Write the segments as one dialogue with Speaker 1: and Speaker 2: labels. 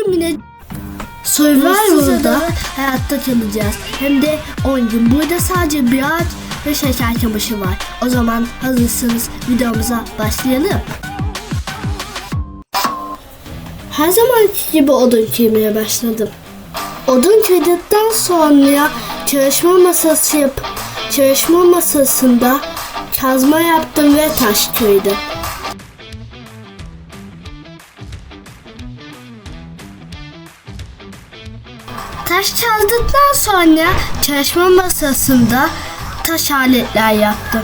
Speaker 1: bakın yine Survival'da hayatta kalacağız. Hem de 10 gün. Burada sadece bir ağaç ve şeker kamışı var. O zaman hazırsanız videomuza başlayalım. Her zamanki gibi odun kırmaya başladım. Odun kırdıktan sonra çalışma masası yap çalışma masasında kazma yaptım ve taş kırdım. Taş çaldıktan sonra çalışma masasında taş aletler yaptım.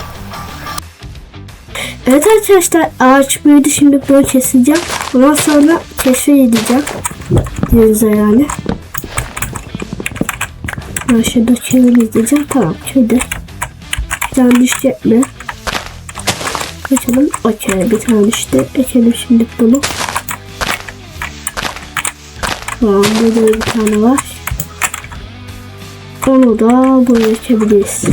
Speaker 1: Evet arkadaşlar ağaç büyüdü şimdi bunu keseceğim. Ondan sonra keşfe gideceğim. Denize yani. Ben şurada çevir izleyeceğim. Tamam şurada. Tane düşecek mi? Kaçalım. Okey bir tane işte. Ekelim şimdi bunu. Tamam burada bir tane var. Onu da buraya ekebiliriz.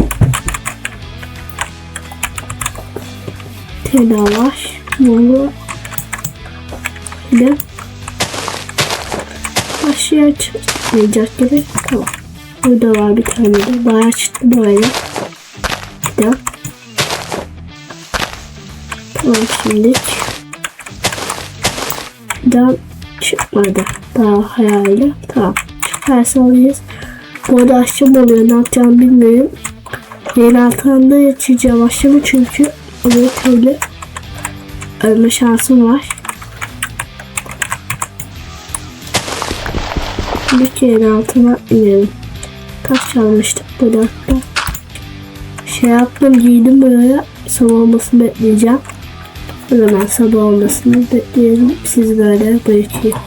Speaker 1: Tela var. Bunu bir aşağıya çıkmayacak gibi. Tamam. Burada var bir tane de. Bayağı çıktı böyle. Bir de. Tamam şimdi. Daha çıkmadı. Daha hayali. Tamam. Çıkarsa alacağız. Bu arada aşçım oluyor. Ne yapacağımı bilmiyorum. Yeni altında yatacağım aşçımı çünkü öbür türlü ölme şansım var. Bir kere altına inelim. Taş çalmıştık burada hatta. Şey yaptım giydim böyle sabah olmasını bekleyeceğim. O zaman sabah olmasını bekleyelim. Siz böyle bırakayım.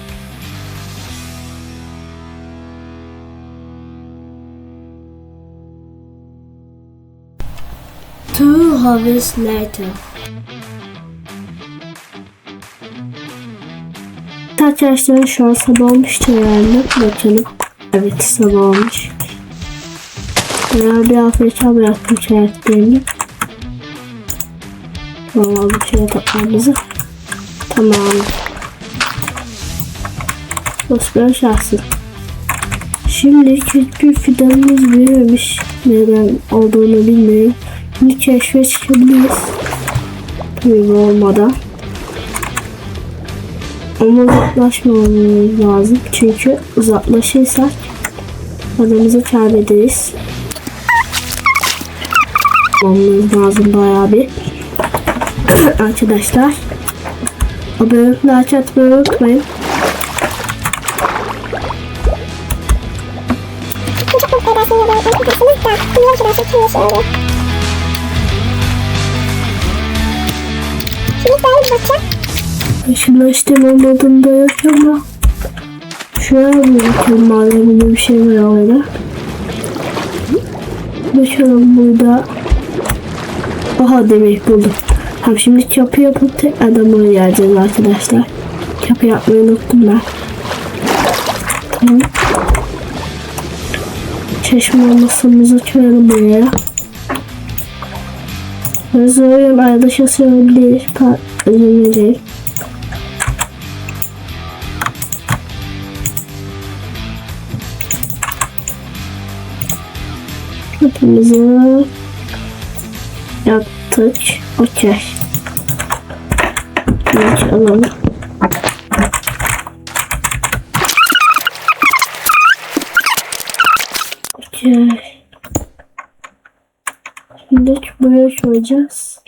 Speaker 1: Two hours later. Arkadaşlar şu an sabah olmuş herhalde. Bakalım. Evet sabah olmuş. Ben bir Afrika bıraktım çayaklarını. Tamam aldım şöyle toplamımızı. Tamam. Dostlar şahsı. Şimdi küçük bir fidanımız büyümemiş. Neden olduğunu bilmiyorum. Şimdi keşfe çıkabiliriz. Büyüme olmadan. Ama uzaklaşmamamız lazım. Çünkü uzaklaşırsak adamızı kaybederiz. Olmamız lazım bayağı bir. Arkadaşlar. Abone like atmayı unutmayın. Şimdi işte olmadığında yok ama şu an bakıyorum madeninde bir şey var orada. Bakalım burada. Aha demek buldum. Tamam şimdi kapı yapıp tekrardan buraya geleceğiz arkadaşlar. Kapı yapmayı unuttum ben. Tamam. Çeşme masamızı koyalım buraya. Özürüm arkadaşa söyleyebilir. Özür dilerim. Kapımızı yaptık. Okey. Geç alalım. Şimdi buraya koyacağız.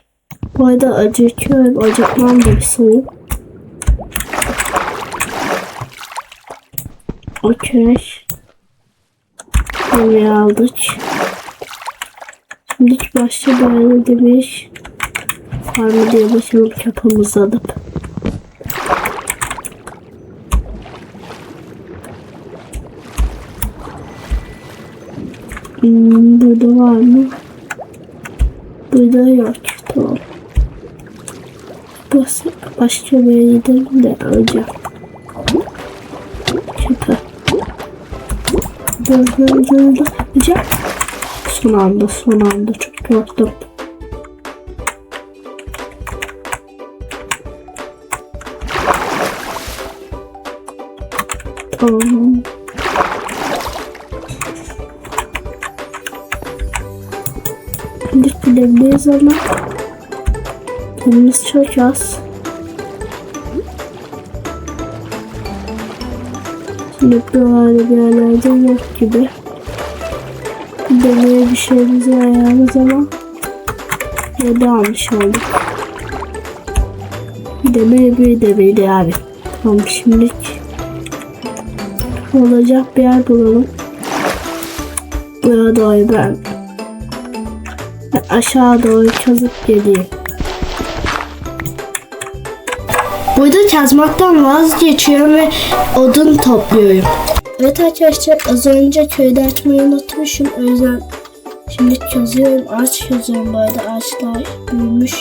Speaker 1: Bu arada acıkıyorum. Acıkmam bir sayım. Okey. Buraya aldık. İlk başta böyle demiş. Farmı diye bakalım kapımızı alıp. Hmm, burada var mı? Burada yok. Tamam. Bas, başka bir yere gidelim de önce. Şaka. Dur dur dur. Son anda son anda çok korktum. Tamam. Şimdi gidebiliriz ama çok az. Şimdi buralarda bir yerlerde yok gibi. Demeye bir şeyimizi ayağımız ama Yedi almış olduk. Demeye bir demeydi yani. Tamam şimdilik olacak bir yer bulalım. Buraya doğru ben aşağı doğru kazıp geleyim. Burada kazmaktan vazgeçiyorum ve odun topluyorum. Evet arkadaşlar az önce köyde açmayı unutmuşum. O yüzden şimdi kazıyorum. Ağaç kazıyorum bu arada. Ağaçlar büyümüş.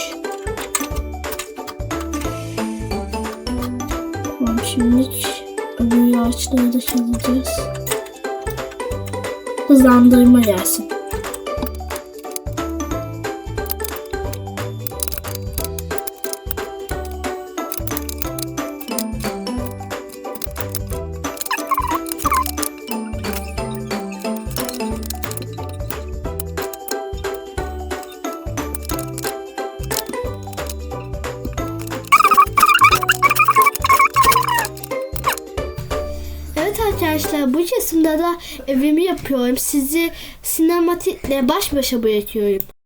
Speaker 1: Tamam şimdi öbür ağaçları da kazacağız. Hızlandırma gelsin. Arkadaşlar bu kesimde de evimi yapıyorum. Sizi sinematikle baş başa bırakıyorum.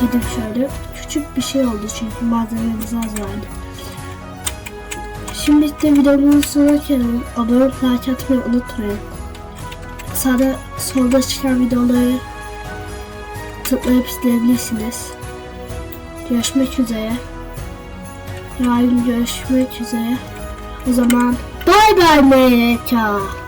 Speaker 1: Şimdi şöyle küçük bir şey oldu çünkü malzememiz az vardı. Şimdi de videomun sonuna gelelim. Abone olup like atmayı unutmayın. Sağda solda çıkan videoları tıklayıp izleyebilirsiniz. Görüşmek üzere. Yarın görüşmek üzere. O zaman bay bay Amerika.